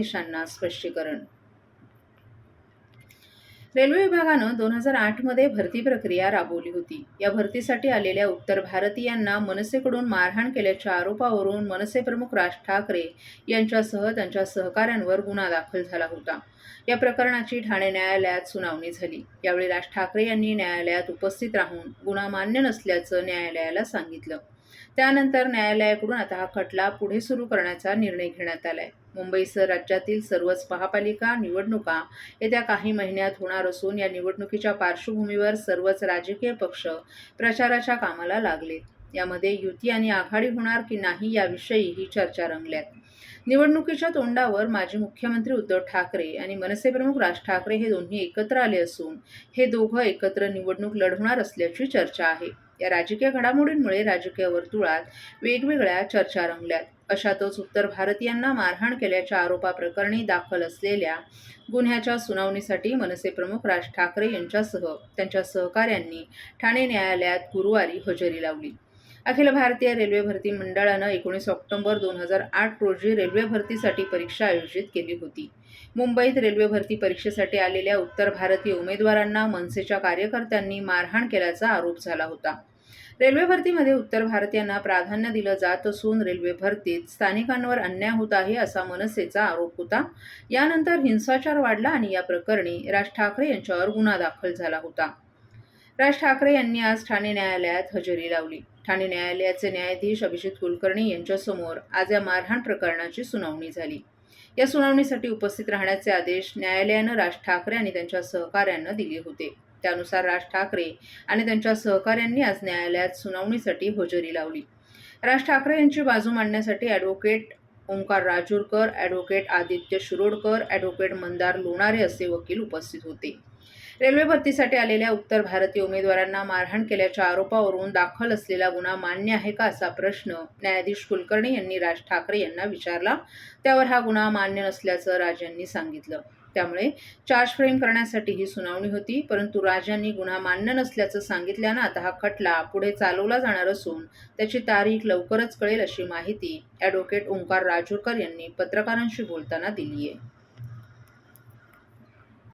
न्यायाधीशांना स्पष्टीकरण. रेल्वे विभागानं दोन हजार आठमध्ये भरती प्रक्रिया राबवली होती. या भरतीसाठी आलेल्या उत्तर भारतीयांना मनसेकडून मारहाण केल्याच्या आरोपावरून मनसे प्रमुख राज ठाकरे यांच्यासह त्यांच्या सहकाऱ्यांवर गुन्हा दाखल झाला होता. या प्रकरणाची ठाणे न्यायालयात सुनावणी झाली. यावेळी राज ठाकरे यांनी न्यायालयात उपस्थित राहून गुन्हा मान्य नसल्याचं न्यायालयाला सांगितलं. त्यानंतर न्यायालयाकडून आता हा खटला पुढे सुरू करण्याचा निर्णय घेण्यात आलाय. मुंबईसह राज्यातील सर्वच महापालिका निवडणुका येत्या काही महिन्यात होणार असून या निवडणुकीच्या पार्श्वभूमीवर सर्वच राजकीय पक्ष प्रचाराच्या कामाला लागलेत यामध्ये युती आणि आघाडी होणार की नाही याविषयी ही चर्चा रंगल्यात. निवडणुकीच्या तोंडावर माजी मुख्यमंत्री उद्धव ठाकरे आणि मनसे प्रमुख राज ठाकरे हे दोन्ही एकत्र आले असून हे दोघं एकत्र निवडणूक लढवणार असल्याची चर्चा आहे. या राजकीय घडामोडींमुळे राजकीय वर्तुळात वेगवेगळ्या चर्चा रंगल्यात. अशातच उत्तर भारतीयांना मारहाण केल्याच्या आरोपाप्रकरणी दाखल असलेल्या गुन्ह्याच्या सुनावणीसाठी मनसे प्रमुख राज ठाकरे यांच्यासह त्यांच्या सहकाऱ्यांनी ठाणे न्यायालयात गुरुवारी हजेरी लावली. अखिल भारतीय रेल्वे भरती मंडळानं एकोणीस ऑक्टोबर दोन हजार आठ रोजी रेल्वे भरतीसाठी परीक्षा आयोजित केली होती. मुंबईत रेल्वे भरती परीक्षेसाठी आलेल्या उत्तर भारतीय उमेदवारांना मनसेच्या कार्यकर्त्यांनी मारहाण केल्याचा आरोप झाला होता. रेल्वे भरतीमध्ये उत्तर भारतीयांना प्राधान्य दिलं जात असून रेल्वे भरतीत स्थानिकांवर अन्याय होत आहे असा मनसेचा आरोप होता. यानंतर हिंसाचार वाढला आणि या प्रकरणी राज ठाकरे यांच्यावर गुन्हा दाखल झाला होता. राज ठाकरे यांनी आज ठाणे न्यायालयात हजेरी लावली. ठाणे न्यायालयाचे न्यायाधीश अभिजित कुलकर्णी यांच्यासमोर आज या मारहाण प्रकरणाची सुनावणी झाली. या सुनावणीसाठी उपस्थित राहण्याचे आदेश न्यायालयानं राज ठाकरे आणि त्यांच्या सहकाऱ्यांना दिले होते. त्यानुसार राज ठाकरे आणि त्यांच्या सहकाऱ्यांनी आज न्यायालयात सुनावणीसाठी हजेरी लावली. राज ठाकरे यांची बाजू मांडण्यासाठी advocate Omkar Rajurkar advocate Aditya Shirodkar advocate Mandar Lonare असे वकील उपस्थित होते. रेल्वे भरतीसाठी आलेल्या उत्तर भारतीय उमेदवारांना मारहाण केल्याच्या आरोपावरून दाखल असलेला गुन्हा मान्य आहे का असा प्रश्न न्यायाधीश कुलकर्णी यांनी राज ठाकरे यांना विचारला. त्यावर हा गुन्हा मान्य नसल्याचं राज यांनी सांगितलं. त्यामुळे चार्ज फ्रेम करण्यासाठी ही सुनावणी होती परंतु राजांनी गुन्हा मान्य नसल्याचं सांगितल्यानं आता हा खटला पुढे चालवला जाणार असून त्याची तारीख लवकरच कळेल अशी माहिती ॲडव्होकेट ओंकार राजूरकर यांनी पत्रकारांशी बोलताना दिली आहे